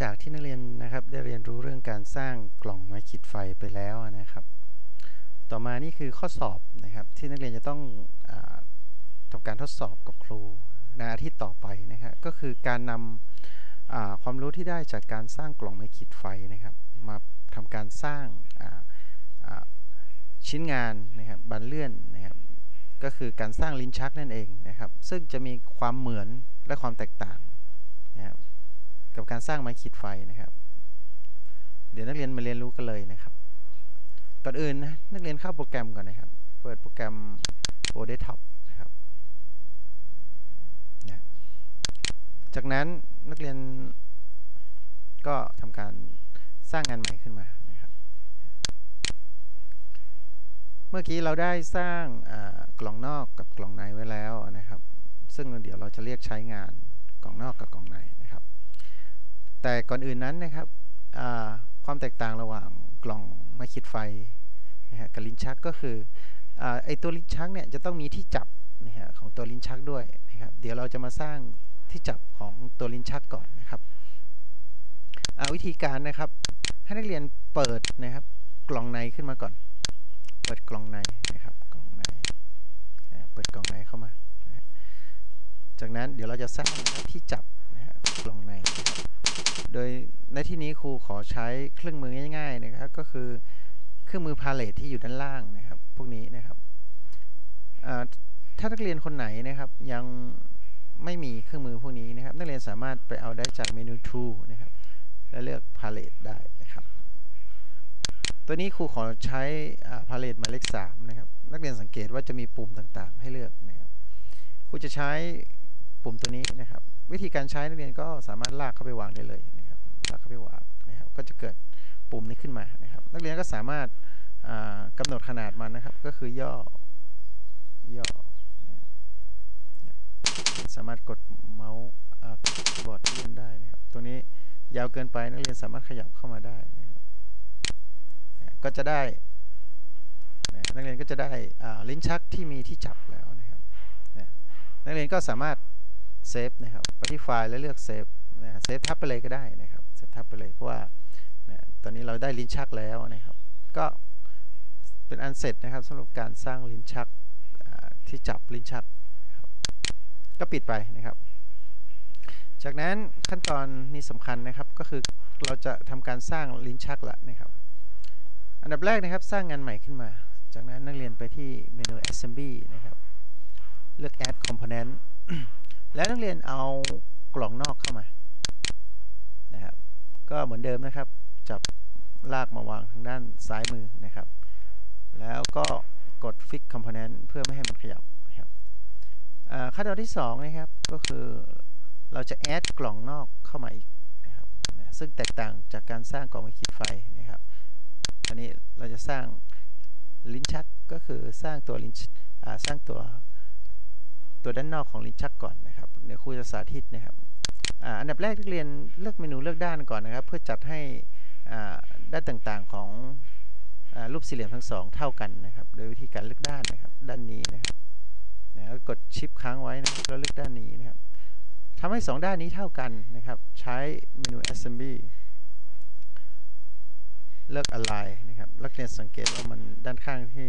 จากที่นักเรียนนะครับได้เรียนรู้เรื่องการสร้างกล่องไม้ขีดไฟไปแล้วนะครับ ต่อมานี่คือข้อสอบนะครับที่นักเรียนจะต้องอาทำการทดสอบกับครูในอาทิตย์ต่อไปนะครับก็คือการนำอ่าความรู้ที่ได้จากการสร้างกล่องไม้ขีดไฟนะครับ มาทำการสร้างชิ้นงานนะครับบันเลื่อนนะครับก็คือการสร้างลิ้นชักนั่นเองนะครับ ซึ่งจะมีความเหมือนและความแตกต่างนะครับ กับการสร้างไม้ขีดไฟนะครับ เดี๋ยวนักเรียนมาเรียนรู้กันเลยนะครับก่อนอื่นนะนักเรียนเข้าโปรแกรมก่อนนะครับ เปิดโปรแกรม o d e s k t o p นะครับนะจากนั้นนักเรียนก็ทำการสร้างงานใหม่ขึ้นมานะครับ เมื่อกี้เราได้สร้างกล่องนอกกับกล่องในไว้แล้วนะครับ ซึ่งเดี๋ยวเราจะเรียกใช้งานกล่องนอกกับกล่องในนะครับ แต่ก่อนอื่นนั้นนะครับความแตกต่างระหว่างกล่องไม้ขีดไฟนะฮะกับลิ้นชักก็คืออไอตัวลิ้นชักเนี่ยจะต้องมีที่จับนะฮะของตัวลิ้นชักด้วยนะครับเดี๋ยวเราจะมาสร้างที่จับของตัวลิ้นชักก่อนนะครับอ่าวิธีการนะครับ ให้นักเรียนเปิดนะครับ กล่องในขึ้นมาก่อน เปิดกล่องในนะครับกล่องในเปิดกล่องในเข้ามา จากนั้นเดี๋ยวเราจะสร้างที่จับนะฮะกล่องในนะครับ โดยในที่นี้ครูขอใช้เครื่องมือง่ายๆนะครับ ก็คือเครื่องมือพาเลทที่อยู่ด้านล่างนะครับ พวกนี้นะครับถ้านักเรียนคนไหนนะครับยังไม่มีเครื่องมือพวกนี้นะครับ นักเรียนสามารถไปเอาได้จากเมนู Tool นะครับแล้วเลือกพาเลทได้นะครับ ตัวนี้ครูขอใช้พาเลทหมายเลข3นะครับ นักเรียนสังเกตว่าจะมีปุ่มต่างๆ ให้เลือกนะครับครูจะใช้ปุ่มตัวนี้นะครับ วิธีการใช้นักเรียนก็สามารถลากเข้าไปวางได้เลย นะครับลากเข้าไปวางนะครับก็จะเกิดปุ่มนี้ขึ้นมานะครับ นักเรียนก็สามารถอ่ากำหนดขนาดมันนะครับ ก็คือย่อย่อสามารถกดเมาส์คีย์บอร์ดเลื่อนได้นะครับตัวนี้ยาวเกินไปนักเรียนสามารถขยับเข้ามาได้นะครับก็จะได้นักเรียนก็จะได้ลิ้นชักที่มีที่จับแล้วนะครับนักเรียนก็สามารถเซฟนะครับไปที่ไฟล์แล้วเลือกเซฟเซฟทับไปเลยก็ได้นะครับ ซฟทับไปเลยเพราะว่าตอนนี้เราได้ลิ้นชักแล้วนะครับ ก็เป็นอันเสร็จนะครับสำหรับการสร้างลิ้นชักที่จับลิ้นชัก ก็ปิดไปนะครับ จากนั้นขั้นตอนนี้สำคัญนะครับก็คือเราจะทำการสร้างลิ้นชักละนะครับ อันดับแรกนะครับสร้างงานใหม่ขึ้นมา จากนั้นนักเรียนไปที่เมนู assembly นะครับ เลือก add component แล้วนักเรียนเอากล่องนอกเข้ามานะครับ ก็เหมือนเดิมนะครับ จับลากมาวางทางด้านซ้ายมือนะครับ แล้วก็กด fix component เพื่อไม่ให้มันขยับนะครับขั้นตอนที่2นะครับก็คือเราจะ add กล่องนอกเข้ามาอีกนะครับนะซึ่งแตกต่างจากการสร้างกล่องไม้ขีดไฟนะครับอันนี้เราจะสร้างลิ้นชักก็คือสร้างตัวลิ้นสร้างตัวตัวด้านนอกของลิ้นชักก่อนนะครับเดี๋ยวครูจะสาธิตนะครับ อันดับแรกนักเรียนเลือกเมนูเลือกด้านก่อนนะครับ เพื่อจัดให้ด้านต่างๆของอรูปสี่เหลี่ยมทั้งสองเท่ากันนะครับ โดยวิธีการเลือกด้านนะครับ ด้านนี้นะครับนะแล้วกดชิปค้างไว้นะครับแล้วเลือกด้านนี้นะครับทำให้สองด้านนี้เท่ากันนะครับ ใช้เมนู assembly เลือก align นะครับนักเรียนสังเกตว่ามันด้านข้างที่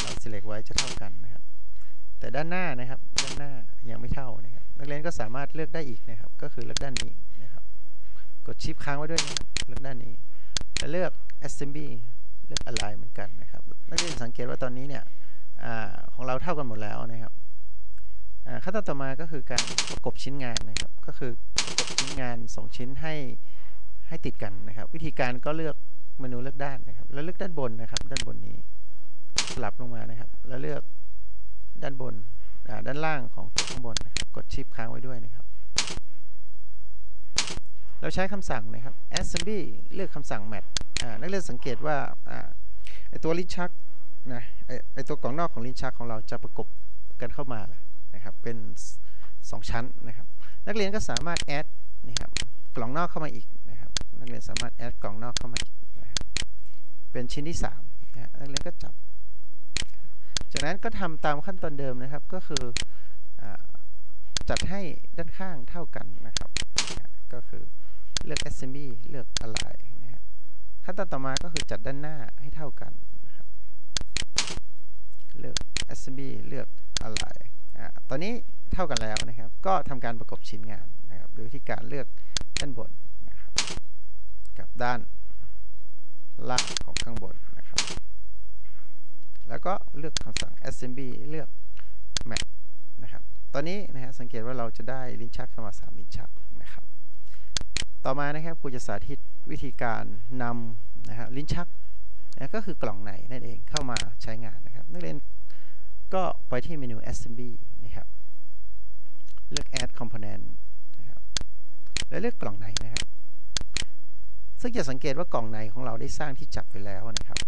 เรา select ไว้จะเท่ากันนะครับ แต่ด้านหน้านะครับ ด้านหน้ายังไม่เท่านะครับ นักเรียนก็สามารถเลือกได้อีกนะครับ ก็คือเลือกด้านนี้นะครับ กดชิปค้างไว้ด้วยนะครับเลือกด้านนี้แล้วเลือก assembly เลือก align เหมือนกันนะครับ นักเรียนสังเกตว่าตอนนี้เนี่ยอของเราเท่ากันหมดแล้วนะครับขั้นตอนต่อมาก็คือการประกบชิ้นงานนะครับ ก็คือประกบชิ้นงาน 2 ชิ้นให้ให้ติดกันนะครับ วิธีการก็เลือกเมนูเลือกด้านนะครับ แล้วเลือกด้านบนนะครับ ด้านบนนี้สลับลงมานะครับ แล้วเลือกด้านบน ด้านล่างของตัวข้างบนนะครับกดชิปค้างไว้ด้วยนะครับ เราใช้คำสั่งนะครับ assembly เลือกคำสั่ง match นักเรียนสังเกตว่าไอตัวลิ้นชักนะไอตัวกล่องนอกของลิ้นชักของเราจะประกบกันเข้ามาแล้วนะครับเป็น 2 ชั้นนะครับ นักเรียนก็สามารถ add นะครับกล่องนอกเข้ามาอีกนะครับ นักเรียนสามารถ add กล่องนอกเข้ามาอีกนะครับเป็นชิ้นที่3นะฮะนักเรียนก็จับ จากนั้นก็ทำตามขั้นตอนเดิมนะครับ ก็คืออจัดให้ด้านข้างเท่ากันนะครับ ก็คือเลือก assembly เลือก align นะฮะขั้นตอนต่อมาก็คือจัดด้านหน้าให้เท่ากันนะครับเลือก assembly เลือก align อะตอนนี้เท่ากันแล้วนะครับ ก็ทำการประกบชิ้นงานนะครับโดยที่การเลือกด้านบนนะครับกับด้านล่างของข้างบน แล้วก็เลือกคำสั่ง assembly เลือก match นะครับ ตอนนี้นะฮะสังเกตว่าเราจะได้ลิ้นชักเข้ามา 3 ลิ้นชักนะครับ ต่อมานะครับครูจะสาธิตวิธีการนำนะฮะลิ้นชักนะก็คือกล่องในนั่นเองเข้ามาใช้งานนะครับ นักเรียนก็ไปที่เมนู assembly นะครับ เลือก add component นะครับ แล้วเลือกกล่องในนะครับ ซึ่งจะสังเกตว่ากล่องในของเราได้สร้างที่จับไว้แล้วนะครับ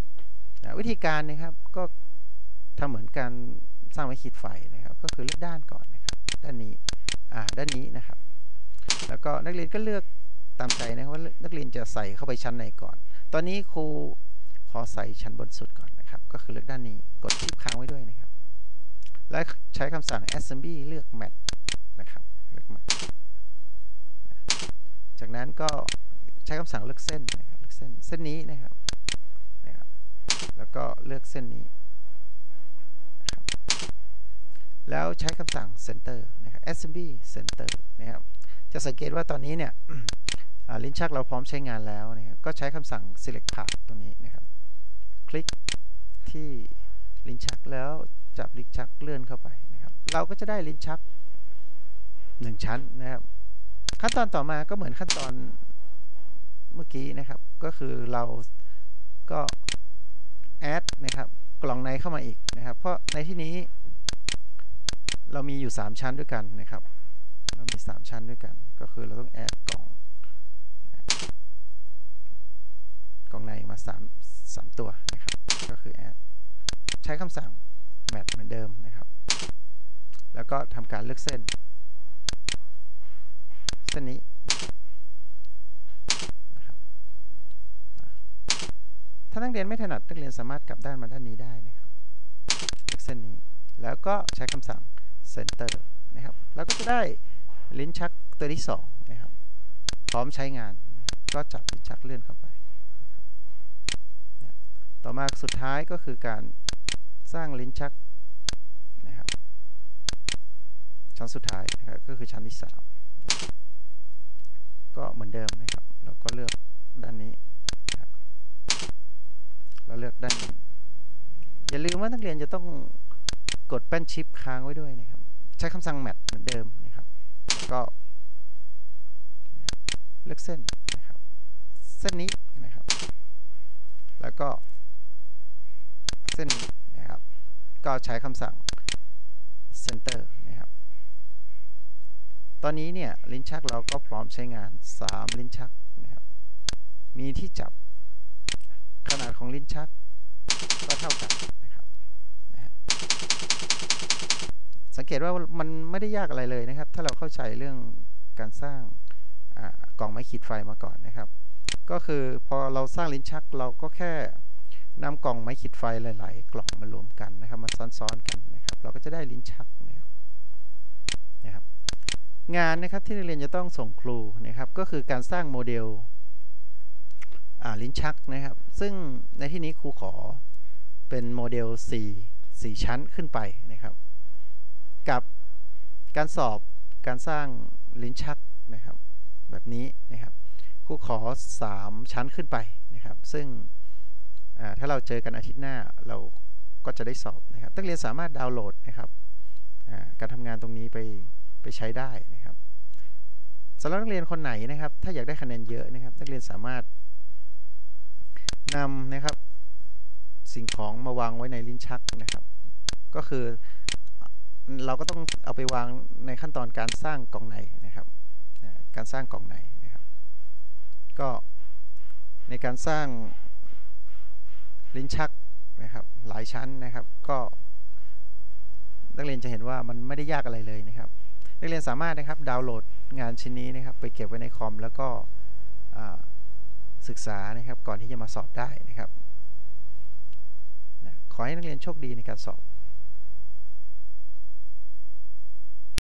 นะวิธีการนะครับก็ทำเหมือนการสร้างไม้ขีดไฟนะครับ ก็คือเลือกด้านก่อนนะครับด้านนี้อ่าด้านนี้นะครับ แล้วก็นักเรียนก็เลือกตามใจนะครับว่านักเรียนจะใส่เข้าไปชั้นไหนก่อน ตอนนี้ครูขอใส่ชั้นบนสุดก่อนนะครับ ก็คือเลือกด้านนี้กดชิปค้างไว้ด้วยนะครับ และใช้คำสั่ง assembly เลือก match นะครับเลือก match จากนั้นก็ใช้คำสั่งเลือกเส้นนะครับเลือกเส้นเส้นนี้นะครับ แล้วก็เลือกเส้นนี้ แล้วใช้คำสั่ง center นะครับ smb center นะครับ จะสังเกตว่าตอนนี้เนี่ยลิ้นชักเราพร้อมใช้งานแล้วนะครับก็ใช้คำสั่ง select part ตรงนี้นะครับ คลิกที่ลิ้นชักแล้วจับลิ้นชักเลื่อนเข้าไปนะครับ เราก็จะได้ลิ้นชัก 1 ชั้นนะครับ ขั้นตอนต่อมาก็เหมือนขั้นตอนเมื่อกี้นะครับ ก็คือเราก็ add นะครับกล่องในเข้ามาอีกนะครับ เพราะในที่นี้ เรามีอยู่ 3 ชั้นด้วยกันนะครับ เรามี 3 ชั้นด้วยกัน ก็คือเราต้องแอดกล่อง กล่องในมา 3 3 ตัวนะครับ ก็คือแอดใช้คำสั่ง match เหมือนเดิมนะครับ แล้วก็ทำการเลือกเส้น เส้นนี้นะครับ ถ้านักเรียนไม่ถนัดนักเรียนสามารถกลับด้านมาด้านนี้ได้นะครับเส้นนี้แล้วก็ใช้คำสั่ง center นะครับแล้วก็จะได้ลิ้นชักตัวที่2นะครับพร้อมใช้งาน ก็จับลิ้นชักเลื่อนเข้าไป ต่อมาสุดท้ายก็คือการสร้างลิ้นชักนะครับชั้นสุดท้ายนะครับก็คือชั้นที่ 3 ก็เหมือนเดิมนะครับเราก็เลือกด้านนี้ แล้วเลือกด้านอย่าลืมว่านักเรียนจะต้องกดแป้นชิปค้างไว้ด้วยนะครับ ใช้คำสั่ง mat เหมือนเดิมนะครับก็เลือกเส้นนะครับเส้นนี้นะครับ แล้วก็ เส้นนี้นะครับ ก็ใช้คำสั่ง center นะครับ ตอนนี้เนี่ยลิ้นชักเราก็พร้อมใช้งาน 3 ลิ้นชักนะครับ มีที่จับ ขนาดของลิ้นชักก็เท่ากันนะครับนะสังเกตว่ามันไม่ได้ยากอะไรเลยนะครับ ถ้าเราเข้าใจเรื่องการสร้างกล่องไม้ขีดไฟมาก่อนนะครับ ก็คือพอเราสร้างลิ้นชักเราก็แค่นำกล่องไม้ขีดไฟหลาย ๆ กล่องมารวมกันนะครับมาซ้อนๆกันนะครับ เราก็จะได้ลิ้นชักนะครับนะครับ งานนะครับที่นักเรียนจะต้องส่งครูนะครับ ก็คือการสร้างโมเดล ลิ้นชักนะครับ ซึ่งในที่นี้ครูขอเป็นโมเดล 4 4 ชั้นขึ้นไปนะครับ กับการสอบการสร้างลิ้นชักนะครับ แบบนี้นะครับครูขอ 3 ชั้นขึ้นไปนะครับ ซึ่งถ้าเราเจอกันอาทิตย์หน้าเราก็จะได้สอบนะครับนักเรียนสามารถดาวน์โหลดนะครับการทำงานตรงนี้ไปไปใช้ได้นะครับสำหรับนักเรียนคนไหนนะครับ ถ้าอยากได้คะแนนเยอะนะครับ นักเรียนสามารถ นำนะครับ สิ่งของมาวางไว้ในลิ้นชักนะครับ ก็คือเราก็ต้องเอาไปวางในขั้นตอนการสร้างกล่องในนะครับการสร้างกล่องในนะครับ ก็ในการสร้างลิ้นชักนะครับ หลายชั้นนะครับ ก็นักเรียนจะเห็นว่ามันไม่ได้ยากอะไรเลยนะครับ นักเรียนสามารถนะครับดาวน์โหลดงานชิ้นนี้นะครับ ไปเก็บไว้ในคอม แล้วก็ ศึกษานะครับ ก่อนที่จะมาสอบได้นะครับขอให้นักเรียนโชคดีในการสอบ